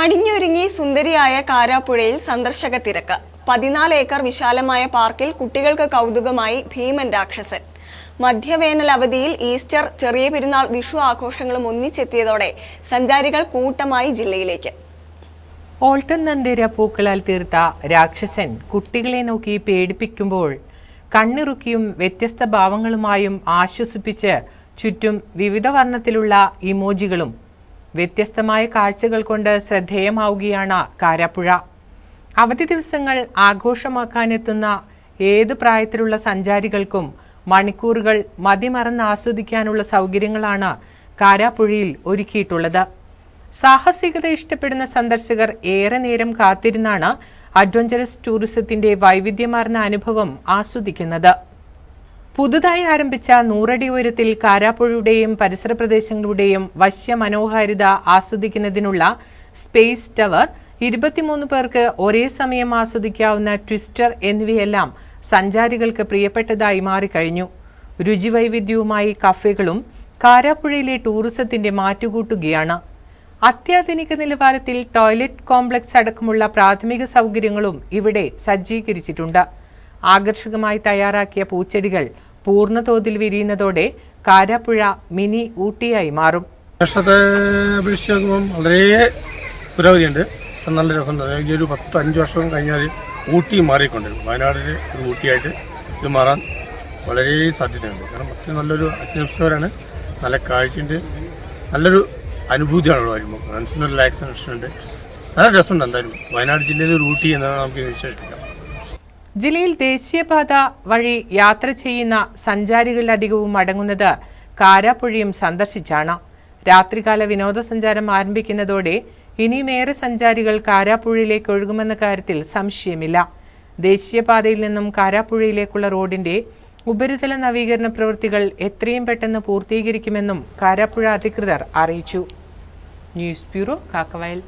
അണിഞ്ഞൊരുങ്ങി സുന്ദരിയായ കാരാപ്പുഴയിൽ സന്ദർശക തിരക്ക്. പതിനാല് ഏക്കർ വിശാലമായ പാർക്കിൽ കുട്ടികൾക്ക് കൗതുകമായി ഭീമൻ രാക്ഷസൻ. മധ്യവേനൽ അവധിയിൽ ഈസ്റ്റർ ചെറിയ പെരുന്നാൾ വിഷു ആഘോഷങ്ങളും ഒന്നിച്ചെത്തിയതോടെ സഞ്ചാരികൾ കൂട്ടമായി ജില്ലയിലേക്ക്. ഓൾട്ടൺ നന്ദേര പൂക്കളാൽ തീർത്ത രാക്ഷസൻ കുട്ടികളെ നോക്കി പേടിപ്പിക്കുമ്പോൾ കണ്ണിറുക്കിയും വ്യത്യസ്ത ഭാവങ്ങളുമായും ആശ്വസിപ്പിച്ച് ചുറ്റും വിവിധ വർണത്തിലുള്ള ഇമോജികളും വ്യത്യസ്തമായ കാഴ്ചകൾ കൊണ്ട് ശ്രദ്ധേയമാവുകയാണ് കാരാപ്പുഴ. അവധി ദിവസങ്ങൾ ആഘോഷമാക്കാനെത്തുന്ന ഏത് പ്രായത്തിലുള്ള സഞ്ചാരികൾക്കും മണിക്കൂറുകൾ മതിമറന്ന് ആസ്വദിക്കാനുള്ള സൗകര്യങ്ങളാണ് കാരാപ്പുഴയിൽ ഒരുക്കിയിട്ടുള്ളത്. സാഹസികത ഇഷ്ടപ്പെടുന്ന സന്ദർശകർ ഏറെ നേരം കാത്തിരുന്നാണ് അഡ്വഞ്ചറസ് ടൂറിസത്തിന്റെ വൈവിധ്യമാർന്ന അനുഭവം ആസ്വദിക്കുന്നത്. പുതുതായി ആരംഭിച്ച നൂറടി ഉയരത്തിൽ കാരാപ്പുഴയുടെയും പരിസര പ്രദേശങ്ങളുടെയും വശ്യ മനോഹാരിത ആസ്വദിക്കുന്നതിനുള്ള സ്പേസ് ടവർ ഇരുപത്തിമൂന്ന് പേർക്ക് ഒരേ സമയം ആസ്വദിക്കാവുന്ന ട്വിസ്റ്റർ എന്നിവയെല്ലാം സഞ്ചാരികൾക്ക് പ്രിയപ്പെട്ടതായി മാറിക്കഴിഞ്ഞു. രുചിവൈവിധ്യവുമായി കഫേകളും കാരാപ്പുഴയിലെ ടൂറിസത്തിന്റെ മാറ്റുകൂട്ടുകയാണ്. അത്യാധുനിക നിലവാരത്തിൽ ടോയ്ലറ്റ് കോംപ്ലക്സ് അടക്കമുള്ള പ്രാഥമിക സൗകര്യങ്ങളും ഇവിടെ സജ്ജീകരിച്ചിട്ടുണ്ട്. ആകർഷകമായി തയ്യാറാക്കിയ പൂച്ചെടികൾ പൂർണതോതിൽ വിരിയുന്നതോടെ കാരാപ്പുഴ മിനി ഊട്ടിയായി മാറും. വർഷത്തെ അപേക്ഷിച്ച് വളരെ പുരോഗതിയുണ്ട്. നല്ല രസം ഒരു പത്ത് അഞ്ച് വർഷം കഴിഞ്ഞാൽ ഊട്ടി മാറിക്കൊണ്ടിരുന്നു വയനാടിൽ ഒരു ഊട്ടിയായിട്ട് ഇത് മാറാൻ വളരെ സാധ്യതയുണ്ട്. കാരണം അത്രയും നല്ലൊരു അത്യാവശ്യവരാണ് നല്ല കാഴ്ചയുണ്ട്. നല്ലൊരു അനുഭൂതിയാണ് വരുമ്പോൾ മനസ്സിനൊരു റിലാക്സേഷൻ ഉണ്ട്. നല്ല രസമുണ്ട് എന്തായാലും. വയനാട് ജില്ലയിൽ ഒരു ഊട്ടി എന്നാണ് നമുക്ക് വിശേഷിപ്പിക്കാം. ജില്ലയിൽ ദേശീയപാത വഴി യാത്ര ചെയ്യുന്ന സഞ്ചാരികളിലധികവും അടങ്ങുന്നത് കാരാപ്പുഴയും സന്ദർശിച്ചാണ്. രാത്രികാല വിനോദസഞ്ചാരം ആരംഭിക്കുന്നതോടെ ഇനിയുമേറെ സഞ്ചാരികൾ കാരാപ്പുഴയിലേക്ക് ഒഴുകുമെന്ന കാര്യത്തിൽ സംശയമില്ല. ദേശീയപാതയിൽ നിന്നും കാരാപ്പുഴയിലേക്കുള്ള റോഡിന്റെ ഉപരിതല നവീകരണ പ്രവൃത്തികൾ എത്രയും പെട്ടെന്ന് പൂർത്തീകരിക്കുമെന്നും കാരാപ്പുഴ അധികൃതർ അറിയിച്ചു. News bureau Kakkavayal.